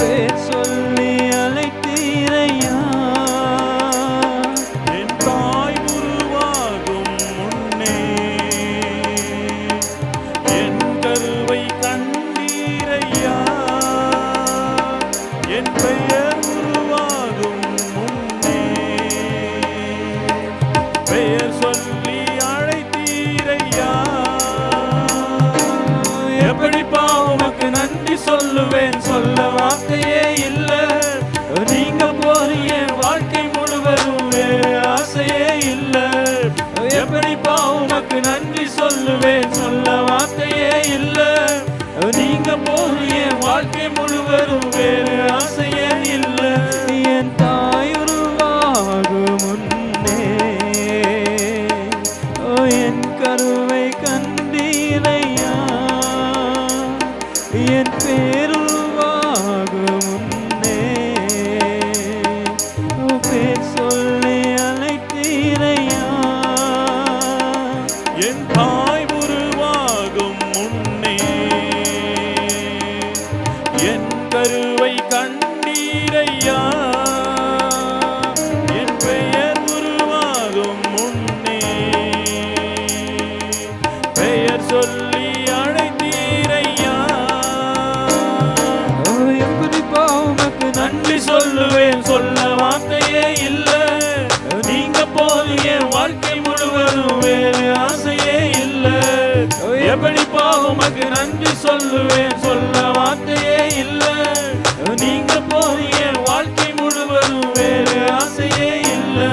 red a. சொல்லுவேன் சொல்ல வார்த்தையே இல்ல. நீங்க போறிய வாழ்க்கை முழுவதும் ஆசையே இல்ல. எப்படிப்பா உனக்கு நன்றி சொல்லுவேன் சொல்ல வார்த்தையே இல்ல. நீங்க போறிய வாழ்க்கை முழுவதும் வேறு என் பேருருவாகும் முன்னே. பேர் சொல்லி அழைத்தீரையா என் தாய் உருவாகும் உமக்கு நன்றி சொல்லுவேன். சொல்ல வார்த்தையே இல்லை. நீங்க போதிய வாழ்க்கை முழுவதும் வேறு ஆசையே இல்லை.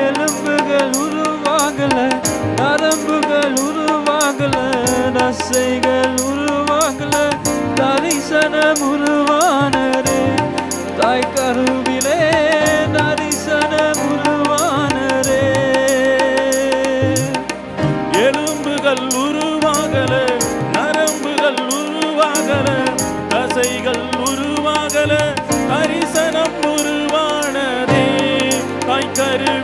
எலும்புகள் உருவாகல நரம்புகள் உருவாகல தசைகள் உருவாகல தரிசனம் உருவானரே தாய் கருவி தாய்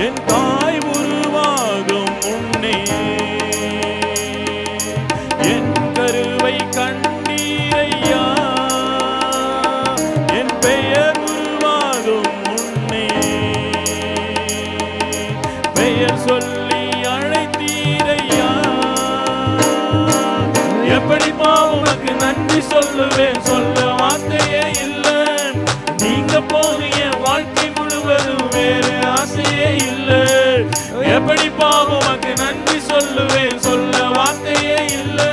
என் தாய் உருவாகும் முன்னே என் கருவை கண்டீரையா என் பெயர் உருவாகும் முன்னே பெயர் சொல்லி அழைத்தீரையா எப்படிப்பா உனக்கு நன்றி சொல்லுவேன் சொல்ல வார்த்தையே இல்லை. நீங்க போதிய எப்படி பாவம்? உமக்கு நன்றி சொல்லுவேன். சொல்ல வார்த்தையே இல்லை.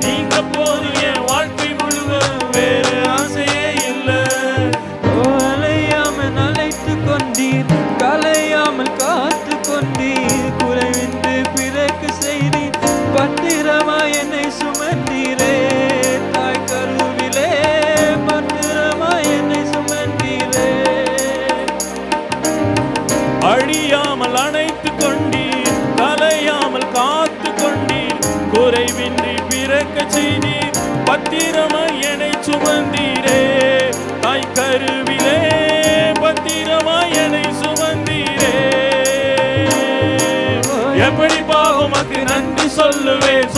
நீங்க போதிய வாழ்க்கை முழுவதும் வேறு ஆசையே இல்லை. அலையாமல் அழைத்து கொண்டீர். கலையாமல் காத்து கொண்டீர். குறைவின்றி பிறக்கு செய்தீர். பத்திரமா என்னை சுமந்தீரே. தாய் கருவிலே பத்திரமா என்னை சுமந்தீரே. அழியாமல் அனைத்து பிறக்க செய்தீர் பத்திரமாய் என்னை சுமந்தீரே. தாய் கருவிலே பத்திரமாய் என்னை சுமந்தீரே. எப்படி உமக்கு நன்றி சொல்லுவேன்